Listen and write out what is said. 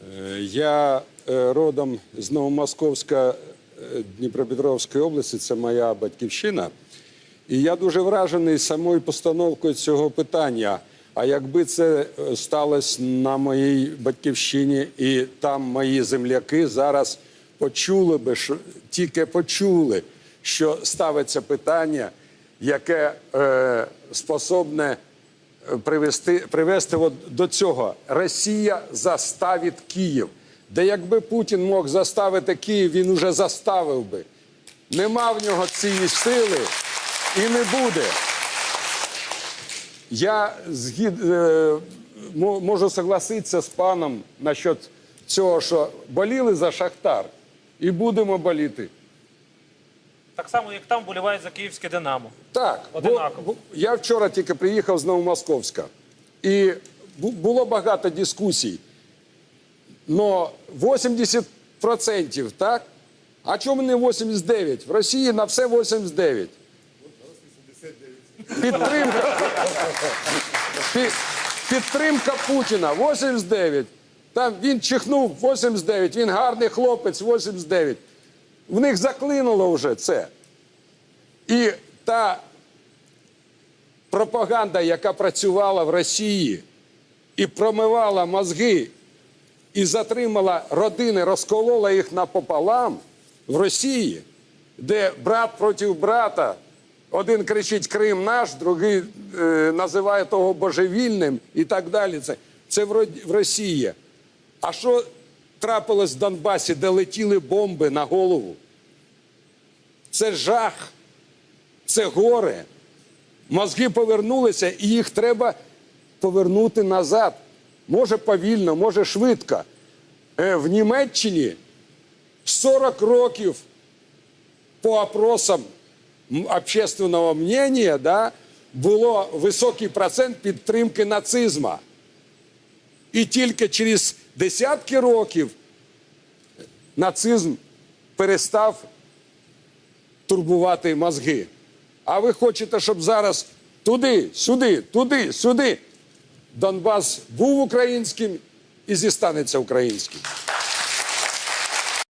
Е, Я е, родом з Новомосковська е, Дніпропетровської області, це моя батьківщина. І я дуже вражений самою постановкою цього питання. А якби це сталося на моїй батьківщині, і там мої земляки зараз почули би, що тільки почули, що ставиться питання, яке е, способне привести, привести от до цього. Росія заставить Київ. Де якби Путін мог заставити Київ, він уже заставив би. Нема в нього цієї сили і не буде. Я згід, е, можу согласитися з паном насчет цього, що боліли за Шахтар і будемо боліти. Так само, як там болівають за київське Динамо. Так, бо, Одинаково. бо я вчора тільки приїхав з Новомосковська, і було багато дискусій. Но 80%, так? А чому не 89? В Росії на все 89. Підтримка, пі- підтримка Путіна 89. Там він чихнув 89, він гарний хлопець 89. В них заклинуло вже це. І та пропаганда, яка працювала в Росії і промивала мозги, і затримала родини, розколола їх напополам в Росії, де брат проти брата, один кричить Крим наш, другий е, називає того божевільним і так далі. Це, це в, в Росії. А що трапилось в Донбасі, де летіли бомби на голову? Це жах, це горе. Мозги повернулися, і їх треба повернути назад. Може повільно, може швидко. Е, В Німеччині 40 років по опросам общественного мнення да, було високий процент підтримки нацизму. І тільки через десятки років нацизм перестав турбувати мозги. А ви хочете, щоб зараз туди, сюди, туди, сюди. Донбас був українським і зістанеться українським.